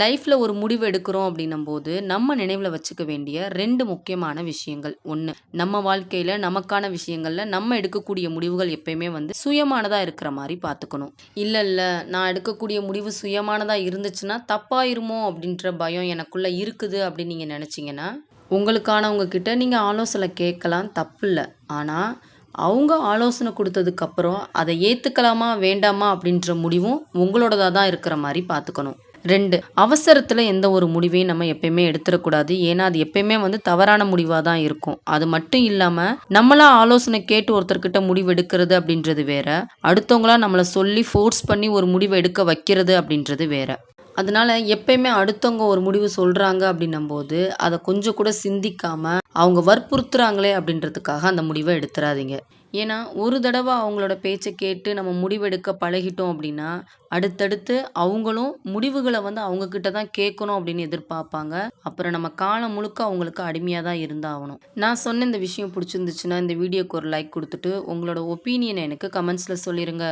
லைஃப்பில் ஒரு முடிவு எடுக்கிறோம் அப்படின்னும் போது நம்ம நினைவில் வச்சுக்க வேண்டிய ரெண்டு முக்கியமான விஷயங்கள். ஒன்று நம்ம வாழ்க்கையில் நமக்கான விஷயங்களில் நம்ம எடுக்கக்கூடிய முடிவுகள் எப்பயுமே வந்து சுயமானதாக இருக்கிற மாதிரி பார்த்துக்கணும். இல்லை இல்லை நான் எடுக்கக்கூடிய முடிவு சுயமானதாக இருந்துச்சுன்னா தப்பாயிருமோ அப்படின்ற பயம் எனக்குள்ளே இருக்குது அப்படின்னு நீங்கள் நினச்சிங்கன்னா உங்களுக்கானவங்க கிட்ட நீங்கள் ஆலோசனை கேட்கலாம். தப்பு இல்லை. ஆனால் அவங்க ஆலோசனை கொடுத்ததுக்கப்புறம் அதை ஏற்றுக்கலாமா வேண்டாமா அப்படின்ற முடிவும் உங்களோடதாக தான் இருக்கிற மாதிரி பார்த்துக்கணும் ரெண்டு அவசரத்தில் எந்த ஒரு முடிவையும் நம்ம எப்பயுமே எடுத்துடக்கூடாது. ஏன்னா அது எப்பயுமே வந்து தவறான முடிவாக தான் இருக்கும். அது மட்டும் இல்லாமல் நம்மளா ஆலோசனை கேட்டு ஒருத்தர்கிட்ட முடிவு எடுக்கிறது அப்படின்றது வேற. அடுத்தவங்களா நம்மளை சொல்லி ஃபோர்ஸ் பண்ணி ஒரு முடிவை எடுக்க வைக்கிறது அப்படின்றது வேற. அதனால எப்பயுமே அடுத்தவங்க ஒரு முடிவு சொல்கிறாங்க அப்படின்னும்போது அதை கொஞ்சம் கூட சிந்திக்காமல் அவங்க வற்புறுத்துறாங்களே அப்படின்றதுக்காக அந்த முடிவை எடுத்துறாதீங்க. ஏன்னா ஒரு தடவை அவங்களோட பேச்சை கேட்டு நம்ம முடிவெடுக்க பழகிட்டோம் அப்படின்னா அடுத்தடுத்து அவங்களும் முடிவுகளை வந்து அவங்கக்கிட்ட தான் கேட்கணும் அப்படின்னு எதிர்பார்ப்பாங்க. அப்புறம் நம்ம காலம் முழுக்க அவங்களுக்கு அடிமையாக தான் இருந்தாகணும். நான் சொன்ன இந்த விஷயம் பிடிச்சிருந்துச்சுன்னா இந்த வீடியோக்கு ஒரு லைக் கொடுத்துட்டு உங்களோட ஒப்பீனியனை எனக்கு கமெண்ட்ஸில் சொல்லிடுங்க